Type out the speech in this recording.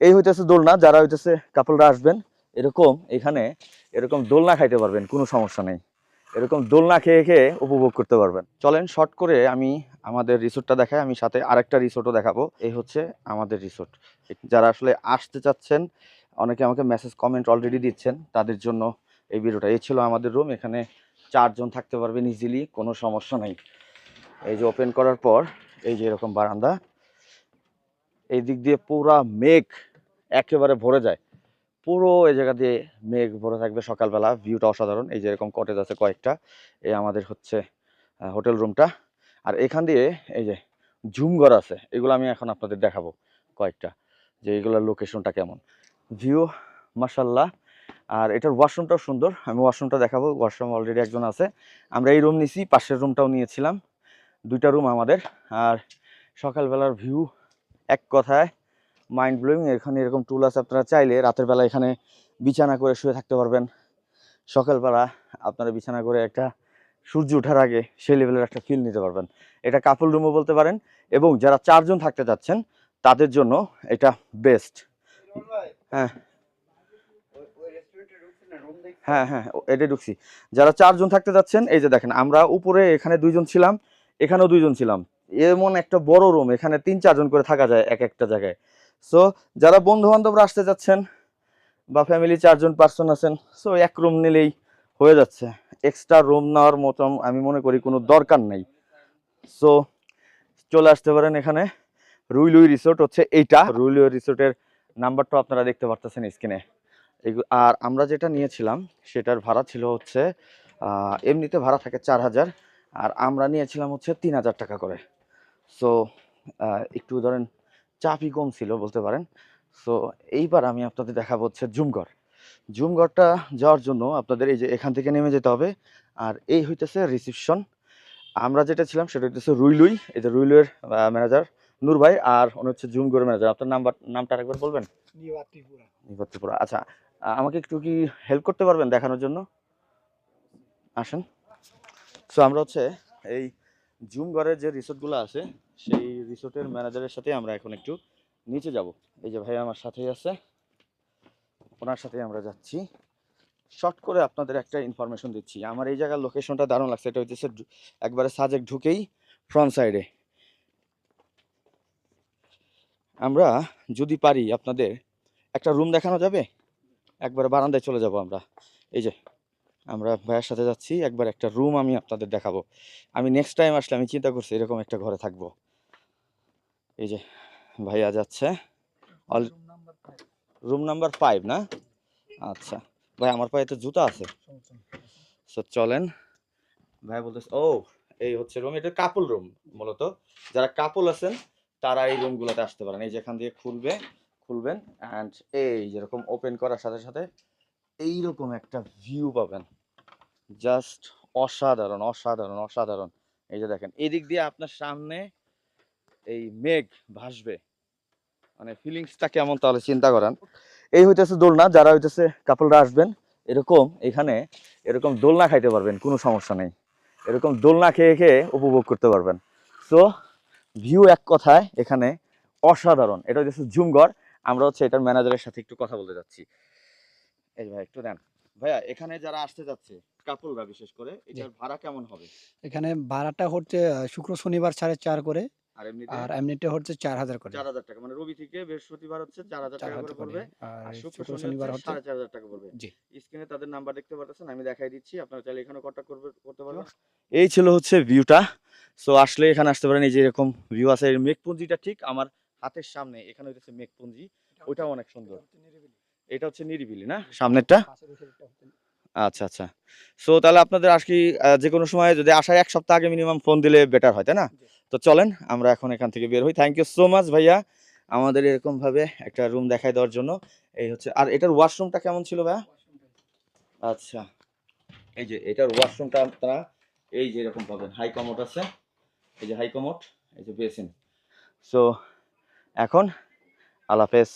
এই হইতেছে দোলনা, যারা হইতেছে কাপলরা আসবেন, এরকম এখানে এরকম দোলনা খাইতে পারবেন, কোনো সমস্যা নেই। এরকম দোলনা খেয়ে খেয়ে উপভোগ করতে পারবেন। চলেন শর্ট করে আমি আমাদের রিসোর্টটা দেখাই, আমি সাথে আরেকটা রিসোর্টও দেখাবো। এই হচ্ছে আমাদের রিসোর্ট যারা আসলে আসতে চাচ্ছেন, অনেকে আমাকে মেসেজ কমেন্ট অলরেডি দিচ্ছেন, তাদের জন্য এই ভিডিওটা। এই ছিল আমাদের রুম এখানে চারজন থাকতে পারবেন ইজিলি কোনো সমস্যা নাই। এই যে ওপেন করার পর, এই যে এরকম বারান্দা, এই দিক দিয়ে পুরা মেঘ। একেবারে ভরে যায়। পুরো এই জায়গা দিয়ে মেঘ ভরে থাকবে সকালবেলা ভিউটা অসাধারণ। এই যে এরকম কটেজ আছে কয়েকটা, এই আমাদের হচ্ছে হোটেল রুমটা আর এখান দিয়ে এই যে ঝুমঘর আছে, এগুলো আমি এখন আপনাদের দেখাবো কয়েকটা, যে এগুলোর লোকেশনটা কেমন। ভিউ মাসাল্লাহ আর এটার ওয়াশরুমটাও সুন্দর। আমি ওয়াশরুমটা দেখাবো ওয়াশরুম অলরেডি একজন আছে। আমরা এই রুম নিছি, পাশের রুমটাও নিয়েছিলাম, দুইটা রুম আমাদের। আর সকালবেলার ভিউ এক কথায় মাইন্ড ব্লোয়িং এখানে এরকম টুল আছে আপনারা চাইলে রাতের বেলা এখানে বিছানা করে শুয়ে থাকতে পারবেন। সকালবেলা আপনারা বিছানা করে একটা সূর্য ওঠার আগে সেই লেভেলের একটা ফিল নিতে পারবেন। এটা কাপল রুমও বলতে পারেন এবং যারা চারজন থাকতে যাচ্ছেন তাদের জন্য এটা বেস্ট হ্যাঁ। হ্যাঁ হ্যাঁ এটাই ঢুকছি। যারা চারজন থাকতে যাচ্ছেন এই যে দেখেন, আমরা উপরে এখানে দুইজন ছিলাম, এখানেও দুইজন ছিলাম। এমন একটা বড় রুম এখানে তিন চারজন করে থাকা যায় এক একটা জায়গায়। সো যারা বন্ধু বান্ধবরা আসতে যাচ্ছেন বা ফ্যামিলি চারজন পার্সন আছেন সো এক রুম নিলেই হয়ে যাচ্ছে। এক্সট্রা রুম নেওয়ার মতো আমি মনে করি কোনো দরকার নেই। সো চলে আসতে পারেন এখানে। রুইলুই রিসোর্ট হচ্ছে এইটা। রুইলুই রিসোর্টের নাম্বারটা আপনারা দেখতে পারতেছেন স্ক্রিনে আর আমরা যেটা নিয়েছিলাম, সেটার ভাড়া ছিল হচ্ছে এমনিতে ভাড়া থাকে চার হাজার, আর আমরা নিয়েছিলাম হচ্ছে তিন হাজার টাকা করে। সো একটু ধরেন চাপই কম ছিল বলতে পারেন। সো এইবার আমি আপনাদের দেখাবো হচ্ছে জুমঘর। জুমঘরটা যাওয়ার জন্য আপনাদের এই যে এখান থেকে নেমে যেতে হবে আর এই হইতেছে রিসিপশন। আমরা যেটা ছিলাম সেটা হইতেছে রুইলুই এই যে রুইলুইয়ের ম্যানেজার নূর ভাই আর উনি হচ্ছে জুমঘরের ম্যানেজার। আপনার নাম্বার নামটা আরেকবার বলবেন? ত্রিপুরা আচ্ছা আমাকে একটু কি হেল্প করতে পারবেন দেখানোর জন্য? আসেন। সো আমরা হচ্ছে এই জুমঘরের যে রিসোর্টগুলো আছে সেই রিসোর্টের ম্যানেজারের সাথে আমরা এখন একটু নিচে যাব। এই যে ভাই আমার সাথেই আছে। ওনার সাথে আমরা যাচ্ছি। শর্ট করে আপনাদের একটা ইনফরমেশন দিচ্ছি। আমার এই জায়গার লোকেশনটা দারুণ লাগছে। এটা হচ্ছে একবারে সাজেক ঢুকেই ফ্রন্ট সাইডে আমরা যদি পারি আপনাদের একটা রুম দেখানো যাবে? একবারে বারান্দায় চলে যাব আমরা। এই যে, আমরা ভাইয়ের সাথে যাচ্ছি। একবার একটা রুম আমি আপনাদের দেখাবো। আমি নেক্সট টাইম আসলে আমি চিন্তা করছি এরকম একটা ঘরে থাকব। এই যে ভাইয়া যাচ্ছে। রুম নাম্বার ফাইভ না? আচ্ছা। ভাই আমার পায়ে তো জুতা আছে। সো চলেন। ভাই বলতেছে ও এই হচ্ছে রুম এটা কাপল রুম মূলত। যারা কাপল আছেন তারা এই রুমগুলোতে আসতে পারেন। এই যেখান দিয়ে খুলবে খুলবেন অ্যান্ড এই যেরকম ওপেন করার সাথে সাথে এইরকম একটা ভিউ পাবেন। জাস্ট অসাধারণ অসাধারণ অসাধারণ। এই যে দেখেন এদিক দিয়ে আপনার সামনে এই মেঘ ভাসবে। মানে ফিলিংসটা কেমন তাহলে চিন্তা করেন। এই হইতেছে দোলনা যারা হইতেছে কাপলরা আসবেন এরকম এখানে এরকম দোলনা খাইতে পারবেন কোনো সমস্যা নেই। এরকম দোলনা খেয়ে খেয়ে উপভোগ করতে পারবেন। সো ভিউ এক কথায় এখানে অসাধারণ। এটা হচ্ছে ঝুমঘর। আমরা হচ্ছে এটার ম্যানেজারের সাথে একটু কথা বলতে যাচ্ছি। এই ভাই একটু দেন। ভাইয়া এখানে যারা আসতে যাচ্ছে কাপলরা বিশেষ করে এটার ভাড়া কেমন হবে? এখানে ভাড়াটা হচ্ছে শুক্র শনিবার সাড়ে চার করে। আর এমনিতে আর এমনিতে হচ্ছে চার হাজার করে। চার হাজার টাকা মানে রবি থেকে বৃহস্পতিবার হচ্ছে চার হাজার চার টাকা করে পড়বে। আর শুক্র শনিবার হচ্ছে হচ্ছে সাড়ে চার হাজার টাকা পড়বে। জি। স্ক্রিনে তাদের নাম্বার দেখতে পাচ্ছেন আমি দেখাই দিচ্ছি আপনারা চাইলে এখানে কন্ট্যাক্ট করবে করতে পারবেন। এই ছিল হচ্ছে ভিউটা সো আসলে এখানে আসতে পারেন এই যে এরকম ভিউ আছে মেঘপুঞ্জিটা ঠিক আমার হাতের সামনে এখানে হচ্ছে মেঘপুঞ্জি ওইটাও অনেক সুন্দর। এটা হচ্ছে নিরিবিলি। না সামনেরটা? আচ্ছা আচ্ছা। সো তাহলে আপনাদের আজকে যে কোনো সময় যদি আসার এক সপ্তাহ আগে মিনিমাম ফোন দিলে বেটার হয় তাই না। তো চলেন, আমরা এখন এখান থেকে বের হই। থ্যাংক ইউ সো মাচ ভাইয়া। আমাদের এরকমভাবে একটা রুম দেখায় দেওয়ার জন্য। এই হচ্ছে, আর এটার ওয়াশরুমটা কেমন ছিল ভাইয়া? আচ্ছা এই যে এটার ওয়াশরুমটা আপনারা, এই যে এরকম পাবেন। হাই কমোড আছে। এই যে হাই কমোড এই যে বেসিন। সো এখন আলাপেস।